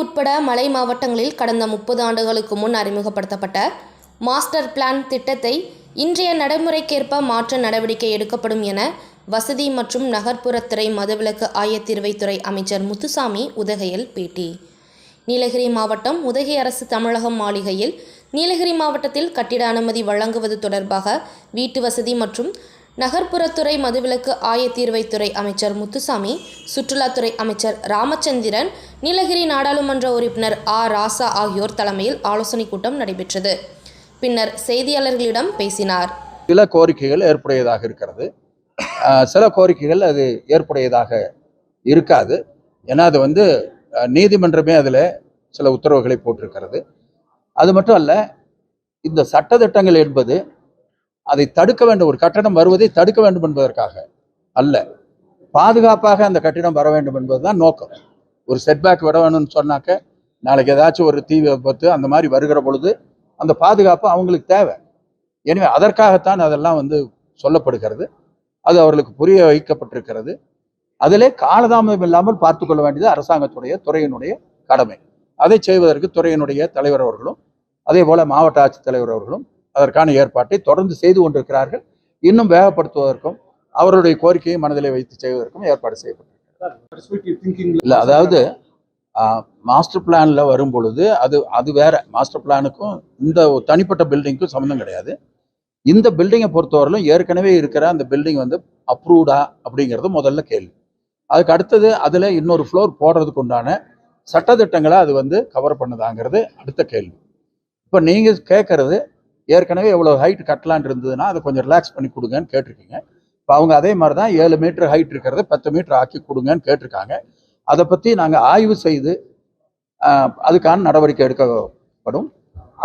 உட்பட மலை மாவட்டங்களில் கடந்த முப்பது ஆண்டுகளுக்கு முன் அறிமுகப்படுத்தப்பட்ட மாஸ்டர் பிளான் திட்டத்தை இன்றைய நடைமுறைக்கேற்ப மாற்ற நடவடிக்கை எடுக்கப்படும் என வசதி மற்றும் நகர்ப்புறத்துறை மதுவிலக்கு ஆயத்தீர்வைத்துறை அமைச்சர் முத்துசாமி உதகையில் பேட்டி. நீலகிரி மாவட்டம் உதகை அரசு தமிழகம் மாளிகையில் நீலகிரி மாவட்டத்தில் கட்டிட அனுமதி வழங்குவது தொடர்பாக வீட்டு வசதி மற்றும் நகர்ப்புறத்துறை மதுவிலக்கு ஆயத்தீர்வைத்துறை அமைச்சர் முத்துசாமி சுற்றுலாத்துறை அமைச்சர் ராமச்சந்திரன் நீலகிரி நாடாளுமன்ற உறுப்பினர் ஆ. ராசா ஆகியோர் தலைமையில் ஆலோசனைக் கூட்டம் நடைபெற்றது. பின்னர் செய்தியாளர்களிடம் பேசினார். சில கோரிக்கைகள் ஏற்புடையதாக இருக்கிறது. சில கோரிக்கைகள் அது ஏற்புடையதாக இருக்காது. ஏன்னா அது வந்து நீதிமன்றமே அதில் சில உத்தரவுகளை போட்டிருக்கிறது. அது மட்டும் அல்ல இந்த சட்டத்திட்டங்கள் என்பது அதை தடுக்க வேண்டும். ஒரு கட்டடம் வருவதை தடுக்க வேண்டும் என்பதற்காக அல்ல. பாதுகாப்பாக அந்த கட்டிடம் வர வேண்டும் என்பதுதான் நோக்கம். ஒரு செட்பேக் விட வேணும்னு சொன்னாக்க நாளைக்கு ஏதாச்சும் ஒரு தீ விபத்து அந்த மாதிரி வருகிற பொழுது அந்த பாதுகாப்பு அவங்களுக்கு தேவை. எனவே அதற்காகத்தான் அதெல்லாம் வந்து சொல்லப்படுகிறது. அது அவர்களுக்கு புரிய வைக்கப்பட்டிருக்கிறது. அதிலே காலதாமதம் இல்லாமல் பார்த்து கொள்ள வேண்டியது அரசாங்கத்துடைய துறையினுடைய கடமை. அதை செய்வதற்கு துறையினுடைய தலைவர் அவர்களும் அதே போல மாவட்ட ஆட்சித்தலைவர் அவர்களும் அதற்கான ஏற்பாட்டை தொடர்ந்து செய்து கொண்டிருக்கிறார்கள். இன்னும் வேகப்படுத்துவதற்கும் அவருடைய கோரிக்கையை மனதிலே வைத்து செய்வதற்கும் ஏற்பாடு செய்யப்பட்டிருக்கிறது. இல்லை அதாவது மாஸ்டர் பிளானில் வரும் பொழுது அது அது வேற. மாஸ்டர் பிளானுக்கும் இந்த தனிப்பட்ட பில்டிங்க்கும் சம்மந்தம் கிடையாது. இந்த பில்டிங்கை பொறுத்தவரையிலும் ஏற்கனவே இருக்கிற அந்த பில்டிங் வந்து அப்ரூவ்டா அப்படிங்கிறது முதல்ல கேள்வி. அதுக்கு அடுத்தது அதில் இன்னொரு ஃப்ளோர் போடுறதுக்கு உண்டான சட்டத்திட்டங்களை அது வந்து கவர் பண்ணுதாங்கிறது அடுத்த கேள்வி. இப்போ நீங்கள் கேட்கறது ஏற்கனவே எவ்வளோ ஹைட் கட்டலான் இருந்ததுன்னா அதை கொஞ்சம் ரிலாக்ஸ் பண்ணி கொடுங்கன்னு கேட்டிருக்கீங்க. இப்போ அவங்க அதே மாதிரி தான் ஏழு மீட்டர் ஹைட் இருக்கிறத பத்து மீட்டர் ஆக்கி கொடுங்கன்னு கேட்டிருக்காங்க. அதை பற்றி நாங்கள் ஆய்வு செய்து அதுக்கான நடவடிக்கை எடுக்கப்படும்.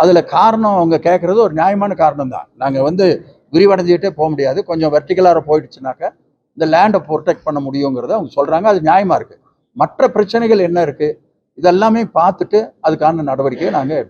அதில் காரணம் அவங்க கேட்குறது ஒரு நியாயமான காரணம் தான் நாங்கள் வந்து விரிவடைஞ்சிக்கிட்டே போக முடியாது. கொஞ்சம் வெர்டிகலாக போயிடுச்சுனாக்கா இந்த லேண்டை ப்ரொடெக்ட் பண்ண முடியுங்கிறத அவங்க சொல்கிறாங்க அது நியாயமாக இருக்குது மற்ற பிரச்சனைகள் என்ன இருக்குது இதெல்லாமே பார்த்துட்டு அதுக்கான நடவடிக்கையை நாங்கள்